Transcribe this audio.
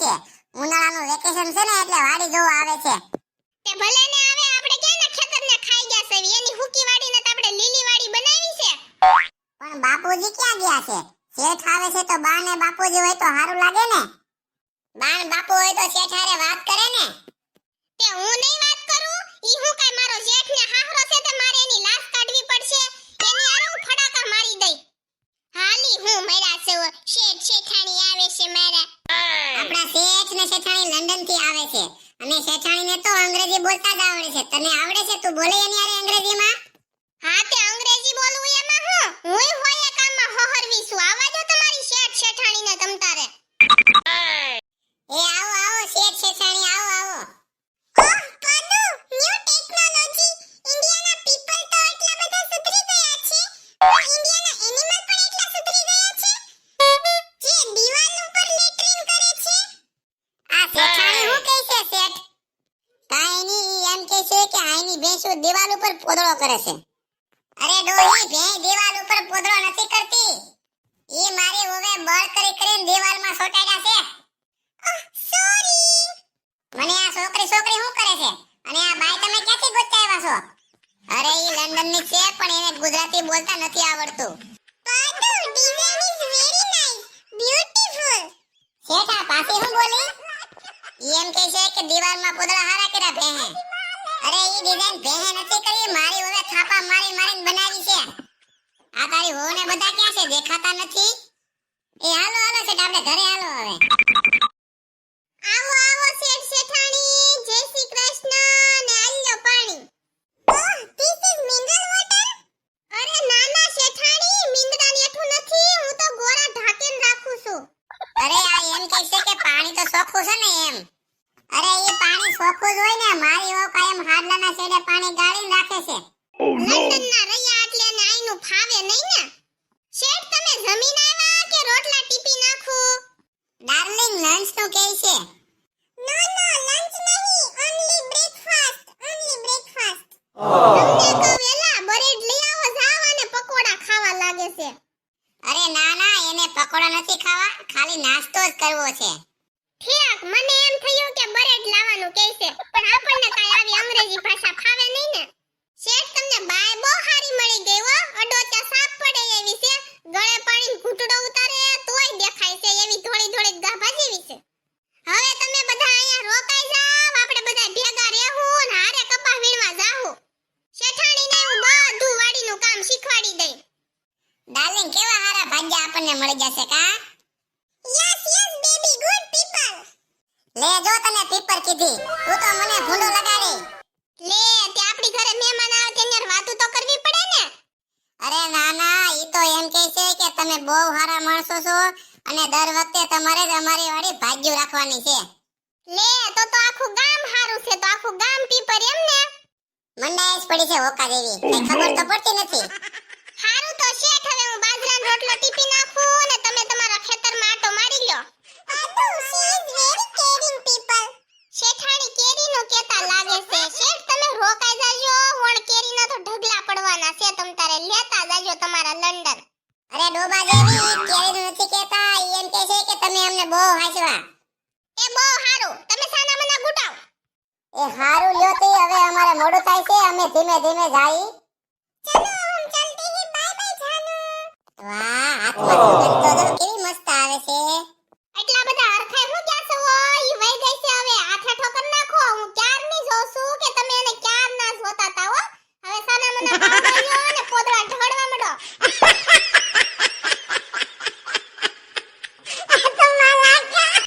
છે. ઉનાળાનું વેકેશન છે ને એટલે વાડી જોવા આવે છે. તે ભલે ને આવે આપણે ક્યાંના ખેતરને ખાઈ ગયા છે? એની હુકી વાડીને તો આપણે લીલી વાડી બનાવી છે. પણ બાપુજી ક્યાં ગયા છે? શેઠ આવે છે તો બા ને બાપુજી હોય તો સારું લાગે ને? બા ને બાપુ હોય તો શેઠ હારે વાત કરે ને? તે હું નહીં વાત કરું ઈ હું કાઈ મારો જેઠ ને હાહરો છે તે મારે એની લાશ કાઢવી પડશે એની આરે હું ફડાકા મારી દઈ હાલી હું મર્યા છે ઓ શેઠ શેઠાણી આવે છે મારા આપણા શેઠ ને શેઠાણી લંડનથી આવે છે અને શેઠાણી ને તો અંગ્રેજી બોલતા જ આવડે છે. તને આવડે છે તું બોલે એની અંગ્રેજીમાં ભેંસો દિવાલ ઉપર પોદળો કરે છે? અરે ડોહી ભે દિવાલ ઉપર પોદળો નથી કરતી. એ મારી ઓવે બળ કરી કરીને દિવાલમાં સોટાડ્યા છે. સોરી. મને આ છોકરી છોકરી શું કરે છે? અને આ બાઈ તમે ક્યાંથી ગોતતા આવ્યા છો? અરે એ લંડનની છે, પણ એને ગુજરાતી બોલતા નથી આવડતું. નાઇસ બ્યુટીફુલ હું બોલી? એમ કહે છે કે દિવાલમાં પોદળા હારા કર્યા અરે ઈ ડિઝાઇન ભેહે નથી કરી, મારી હવે થાપા મારી મારીને બનાવી છે. આ તારી વહુ ને બધા ક્યાં છે, દેખાતા નથી? એ હાલો હાલો છે આપણે ઘરે હાલો હવે આવો આવો શેઠ શેઠાણી જય શ્રી કૃષ્ણ ને આલ્યો પાણી oh this is mineral water અરે ના ના શેઠાણી મિનરલ એઠું નથી હું તો ગોરા ઢાંકીને રાખું છું અરે આ એમ કહે છે કે પાણી તો ચોખ્ખું છે ને એમ અરે એ ચોખ્ખું જ હોય ને મારી વહુ કાયમ હાડલાના છેડે પાણી ગાળીને રાખે છે. લંડનના રહ્યા એટલે એને આઈનું ફાવે નહીં ને. શેઠ તમે જમીન આવ્યા કે રોટલા ટીપી નાખું? ડાર્લિંગ લંચનું કહે છે. નો નો લંચ નહીં ઓન્લી બ્રેકફાસ્ટ ઓન્લી બ્રેકફાસ્ટ તમને તો વેલા બ્રેડ લઈ આવો જાવ અને પકોડા ખાવા લાગે છે. અરે ના ના એને પકોડા નથી ખાવા ખાલી નાસ્તો જ કરવો છે ઠીક મને એમ થયું કે બ્રેડ લાવવાનું કહે છે પણ આપણને કાંઈ આવી અંગ્રેજી ભાષા ફાવે નહીં ને શેઠ તમને બાય બહુ હારી મળી ગઈ હો અડોચા સાપ પડે એવી છે ગળે પાણી ઘૂંટડો ઉતારે તોય દેખાય છે એવી થોડી થોડી ગાભા જેવી છે હવે તમે બધા અહીંયા રોકાઈ જાવ આપણે બધા ભેગા રહેવું ને હારે કપા વીણવા જાહું શેઠાણીને હું બધું વાડીનું કામ શીખવાડી દઈ ડાર્લિંગ કેવા હારા ભાગ્ય આપણને મળી જશે કા? Yes yes baby good people લે, જો તને પીપર કીધી. તું તો મને ભૂંડો લગાડી. લે, તે આપણી ઘરે મહેમાન આવે ત્યારે વાતો તો કરવી પડે ને. અરે ના ના, ઈ તો એમ કહે છે કે તમે બહુ સારા માણસો છો અને દર વખતે તમારે જ અમારી વાડી ભાગ્યું રાખવાની છે. લે, તો તો આખું ગામ હારું છે, તો આખું ગામ પીપર એમ ને. મંડાઈ જ પડી છે હોકા જેવી. કઈ ખબર તો પડતી નથી હારું તો શેઠ હવે હું બાજરાનો રોટલો ટીપી નાખો ને તમે તમારા ખેતરમાં આટો મારી લો. આદુ she is very caring people શેઠાણી કેરીનું કેતા લાગે છે. શેઠ તમે રોકાઈ જાજો. વણ કેરીના તો ઢગલા પડવાના છે. તમ તારે લેતા જાજો તમારા લંડન. અરે ડોબા દેવી કેરી નું નથી કેતા. એમ કે છે કે તમે અમને બહુ હાચવા. એ બહુ હારું. તમે સાના મના ગુટાવ એ હારું લ્યો તે. હવે અમારે મોડું થાય છે. અમે ધીમે ધીમે જાઈ. ચલો. 와, 아토가 두 어.